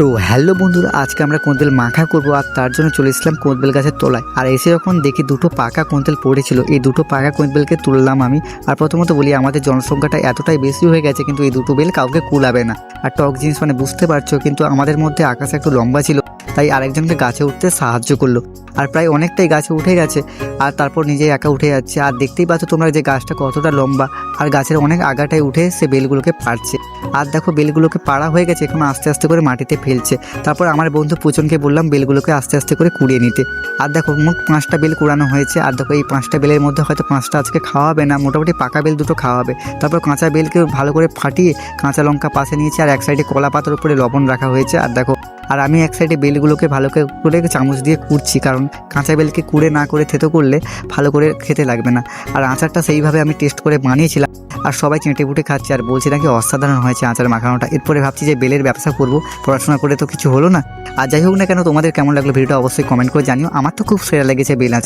তো হ্যালো বন্ধুরা, আজকে আমরা কোঁদবেল মাখা করব আর তার জন্য চলে এসেছিলাম কোঁদবেল গাছের তলায়। আর এসে যখন দেখি দুটো পাকা কোঁদবেল পড়েছিল। এই দুটো পাকা কোঁদবেলকে তুললাম আমি। আর প্রথমত বলি, আমাদের জনসংখ্যাটা এতটাই বেশি হয়ে গেছে, কিন্তু এই দুটো বেল কাউকে কুলাবে না। আর টক জিনিস মানে বুঝতে পারছ, কিন্তু আমাদের মধ্যে আকাশ একটু লম্বা ছিল। তাই আরেকজনকে গাছে উঠতে সাহায্য করল। আর প্রায় অনেকটাই গাছে উঠে গেছে, আর তারপর নিজে একা উঠে যাচ্ছে। আর দেখতেই পাচ্ছ তোমরা যে গাছটা কতটা লম্বা, আর গাছের অনেক আগাটায় উঠে সে বেলগুলোকে পাড়ছে। আর দেখো বেলগুলোকে পাড়া হয়ে গেছে, এখন আস্তে আস্তে করে মাটিতে ফেলছে। তারপর আমার বন্ধু পুচনকে বললাম বেলগুলোকে আস্তে আস্তে করে কুড়িয়ে নিতে। আর দেখো মোট পাঁচটা বেল কুড়ানো হয়েছে, আর দেখো এই পাঁচটা বেলের মধ্যে হয়তো পাঁচটা আজকে খাওয়া হবে না, মোটামুটি পাকা বেল দুটো খাওয়া হবে তারপর কাঁচা বেলকে ভালো করে ফাটিয়ে কাঁচা লঙ্কা পাশে নিয়েছে, আর এক সাইডে কলা পাতার উপরে লবণ রাখা হয়েছে। আর দেখো আর আমি এক সাইডে বেলগুলোকে ভালো করে চামচ দিয়ে কুড়ছি, কারণ কাঁচা বেলকে কুড়ে না করে থেতো করলে ভালো করে খেতে লাগবে না। আর আচারটা সেইভাবে আমি টেস্ট করে বানিয়েছিলাম আর সবাই চেঁটে বুটে খাচ্ছে আর বলছে নাকি অসাধারণ হয়েছে আচার মাখানোটা। এরপরে ভাবছি যে বেলের ব্যবসা করব, পড়াশোনা করে তো কিছু হলো না। আর যাই হোক না কেন, তোমাদের কেমন লাগল ভিডিওটা অবশ্যই কমেন্ট করে জানিও। আমার তো খুব সেরা লেগেছে বেল আচার।